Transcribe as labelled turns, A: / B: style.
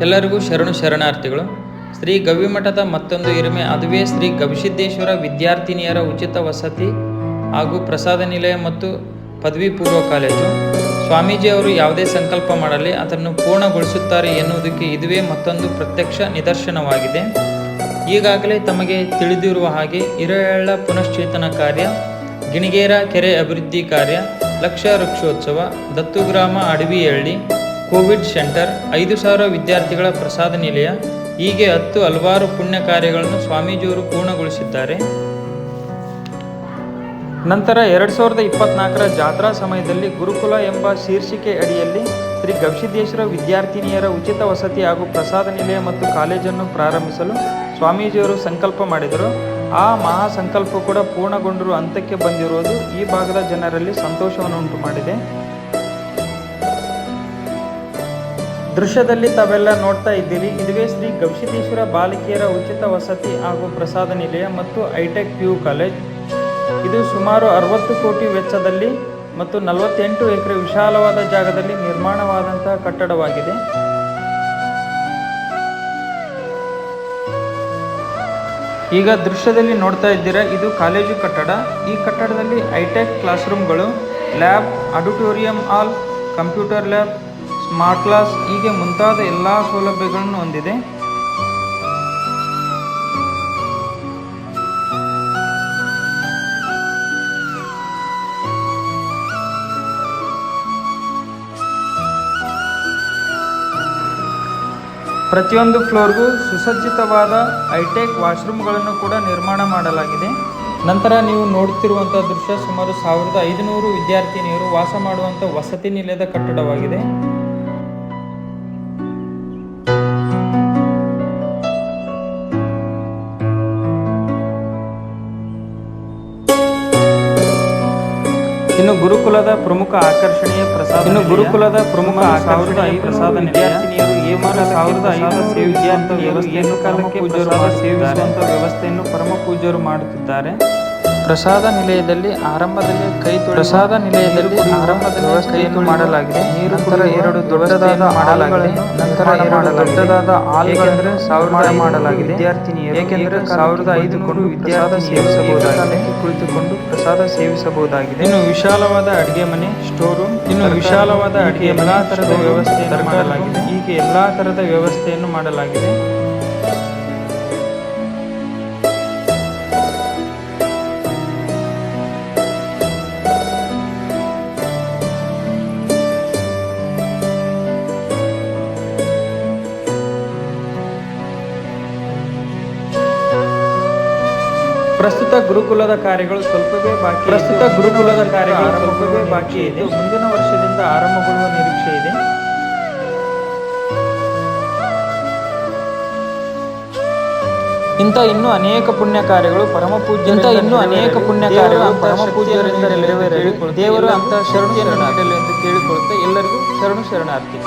A: ಎಲ್ಲರಿಗೂ ಶರಣು ಶರಣಾರ್ಥಿಗಳು, ಶ್ರೀ ಗವಿಮಠದ ಮತ್ತೊಂದು ಹಿರಿಮೆ, ಅದುವೇ ಶ್ರೀ ಗವಿಸಿದ್ದೇಶ್ವರ ವಿದ್ಯಾರ್ಥಿನಿಯರ ಉಚಿತ ವಸತಿ ಹಾಗೂ ಪ್ರಸಾದ ನಿಲಯ ಮತ್ತು ಪದವಿ ಪೂರ್ವ ಕಾಲೇಜು. ಸ್ವಾಮೀಜಿಯವರು ಯಾವುದೇ ಸಂಕಲ್ಪ ಮಾಡಲಿ, ಅದನ್ನು ಪೂರ್ಣಗೊಳಿಸುತ್ತಾರೆ ಎನ್ನುವುದಕ್ಕೆ ಇದುವೇ ಮತ್ತೊಂದು ಪ್ರತ್ಯಕ್ಷ ನಿದರ್ಶನವಾಗಿದೆ. ಈಗಾಗಲೇ ತಮಗೆ ತಿಳಿದಿರುವ ಹಾಗೆ ಇರಳ ಪುನಶ್ಚೇತನ ಕಾರ್ಯ, ಗಿಣಿಗೇರ ಕೆರೆ ಅಭಿವೃದ್ಧಿ ಕಾರ್ಯ, ಲಕ್ಷ ವೃಕ್ಷೋತ್ಸವ ದತ್ತುಗ್ರಾಮ ಅಡವಿಹಳ್ಳಿ ಕೋವಿಡ್ ಸೆಂಟರ್, ಐದು ಸಾವಿರ ವಿದ್ಯಾರ್ಥಿಗಳ ಪ್ರಸಾದ ನಿಲಯ, ಹೀಗೆ ಹತ್ತು ಹಲವಾರು ಪುಣ್ಯ ಕಾರ್ಯಗಳನ್ನು ಸ್ವಾಮೀಜಿಯವರು ಪೂರ್ಣಗೊಳಿಸಿದ್ದಾರೆ. ನಂತರ ಎರಡು ಸಾವಿರದ ಇಪ್ಪತ್ನಾಲ್ಕರ ಜಾತ್ರಾ ಸಮಯದಲ್ಲಿ ಗುರುಕುಲ ಎಂಬ ಶೀರ್ಷಿಕೆ ಅಡಿಯಲ್ಲಿ ಶ್ರೀ ಗವಿಸಿದ್ದೇಶ್ವರ ವಿದ್ಯಾರ್ಥಿನಿಯರ ಉಚಿತ ವಸತಿ ಹಾಗೂ ಪ್ರಸಾದ ನಿಲಯ ಮತ್ತು ಕಾಲೇಜನ್ನು ಪ್ರಾರಂಭಿಸಲು ಸ್ವಾಮೀಜಿಯವರು ಸಂಕಲ್ಪ ಮಾಡಿದರು. ಆ ಮಹಾ ಸಂಕಲ್ಪ ಕೂಡ ಪೂರ್ಣಗೊಂಡಿರುವ ಹಂತಕ್ಕೆ ಬಂದಿರುವುದು ಈ ಭಾಗದ ಜನರಲ್ಲಿ ಸಂತೋಷವನ್ನು ಉಂಟು ಮಾಡಿದೆ ದೃಶ್ಯದಲ್ಲಿ ತಾವೆಲ್ಲ ನೋಡ್ತಾ ಇದ್ದೀರಿ. ಇದುವೇ ಶ್ರೀ ಗವಿಸಿದ್ದೇಶ್ವರ ಬಾಲಕಿಯರ ಉಚಿತ ವಸತಿ ಹಾಗೂ ಪ್ರಸಾದ ನಿಲಯ ಮತ್ತು ಐಟೆಕ್ ಪಿ ಯು ಕಾಲೇಜ್. ಇದು ಸುಮಾರು ಅರವತ್ತು ಕೋಟಿ ವೆಚ್ಚದಲ್ಲಿ ಮತ್ತು ನಲವತ್ತೆಂಟು ಎಕರೆ ವಿಶಾಲವಾದ ಜಾಗದಲ್ಲಿ ನಿರ್ಮಾಣವಾದಂತಹ ಕಟ್ಟಡವಾಗಿದೆ. ಈಗ ದೃಶ್ಯದಲ್ಲಿ ನೋಡ್ತಾ ಇದ್ದೀರಾ, ಇದು ಕಾಲೇಜು ಕಟ್ಟಡ. ಈ ಕಟ್ಟಡದಲ್ಲಿ hitech class ರೂಮ್ಗಳು, lab, auditorium hall, computer lab smart class ಹೀಗೆ ಮುಂತಾದ ಎಲ್ಲ ಸೌಲಭ್ಯಗಳನ್ನು ಹೊಂದಿದೆ. ಪ್ರತಿಯೊಂದು ಫ್ಲೋರ್ಗೂ ಸುಸಜ್ಜಿತವಾದ ಹೈಟೆಕ್ ವಾಶ್ರೂಮ್ಗಳನ್ನು ಕೂಡ ನಿರ್ಮಾಣ ಮಾಡಲಾಗಿದೆ. ನಂತರ ನೀವು ನೋಡುತ್ತಿರುವಂಥ ದೃಶ್ಯ ಸುಮಾರು ಸಾವಿರದ ಐದುನೂರು ವಿದ್ಯಾರ್ಥಿನಿಯರು ವಾಸ ಮಾಡುವಂಥ ವಸತಿ ನಿಲಯದ ಕಟ್ಟಡವಾಗಿದೆ. ಇನ್ನು ಗುರುಕುಲದ ಪ್ರಮುಖ ಆಕರ್ಷಣೀಯ ಪ್ರಸಾದ ಇನ್ನು ಗುರುಕುಲದ ಪ್ರಮುಖ ಸಾವಿರದ ಐದು ಪ್ರಸಾದ ವಿದ್ಯಾರ್ಥಿನಿಯರು ಏಮಾನ ಸಾವಿರದ ಐದು ವಿದ್ಯಾರ್ಥಿನಿಯರು ಏನು ಕಾಲಕ್ಕೆ ಪೂಜರು ಸೇವಿಸುವಂತ ವ್ಯವಸ್ಥೆಯನ್ನು ಪರಮ ಪೂಜರು ಮಾಡುತ್ತಿದ್ದಾರೆ. ಪ್ರಸಾದ ನಿಲಯದಲ್ಲಿ ಆರಂಭದಲ್ಲಿ ಕೈ ಪ್ರಸಾದ ನಿಲಯದಲ್ಲಿ ಆರಂಭದ ವ್ಯವಸ್ಥೆಯನ್ನು ಮಾಡಲಾಗಿದೆ. ನಂತರ ಎರಡು ದೊಡ್ಡದಾದ ಮಾಡಲಾಗಿದೆ ನಂತರ ಎರಡು ದೊಡ್ಡದಾದ ಹಾಲ್ಗಳೆಂದರೆ ಸಾವಿರ ಮಾಡಲಾಗಿದೆ ವಿದ್ಯಾರ್ಥಿನಿಯರು ಏಕೆಂದರೆ ಸಾವಿರದ ಐದು ಕೊಂಡು ವಿದ್ಯಾರ್ಥಿ ಸೇವಿಸಬಹುದಾಗಿದೆ. ಕುಳಿತುಕೊಂಡು ಪ್ರಸಾದ ಸೇವಿಸಬಹುದಾಗಿದೆ. ಇನ್ನು ವಿಶಾಲವಾದ ಅಡಿಗೆ ಮನೆ ಸ್ಟೋರ್ ರೂಮ್ ಇನ್ನು ವಿಶಾಲವಾದ ಅಡಿಗೆ ಎಲ್ಲಾ ತರದ ವ್ಯವಸ್ಥೆ ಮಾಡಲಾಗಿದೆ. ಹೀಗೆ ಎಲ್ಲಾ ತರದ ವ್ಯವಸ್ಥೆಯನ್ನು ಮಾಡಲಾಗಿದೆ. ಪ್ರಸ್ತುತ ಗುರುಕುಲದ ಕಾರ್ಯಗಳು ಸ್ವಲ್ಪವೇ ಬಾಕಿ ಪ್ರಸ್ತುತ ಗುರುಕುಲದ ಕಾರ್ಯಗಳು ಸ್ವಲ್ಪವೇ ಬಾಕಿ ಇದೆ. ಮುಂದಿನ ವರ್ಷದಿಂದ ಆರಂಭಗೊಳ್ಳುವ ನಿರೀಕ್ಷೆ ಇದೆ. ಇಂಥ ಇನ್ನೂ ಅನೇಕ ಪುಣ್ಯ ಕಾರ್ಯಗಳು ಪರಮ ಪೂಜ್ಯ ಇಂಥ ಇನ್ನೂ ಅನೇಕ ಪುಣ್ಯ ಕಾರ್ಯಗಳು ಪರಮ ಪೂಜ್ಯರಿಂದ ನೆರವೇರಲಿ. ದೇವರು ಅಂತ ಶರಣು ಶರಣಾರ್ಥಿ. ಎಂದು ಕೇಳಿಕೊಳ್ಳುತ್ತಾ ಎಲ್ಲರಿಗೂ ಶರಣು ಶರಣಾರ್ಥಿ.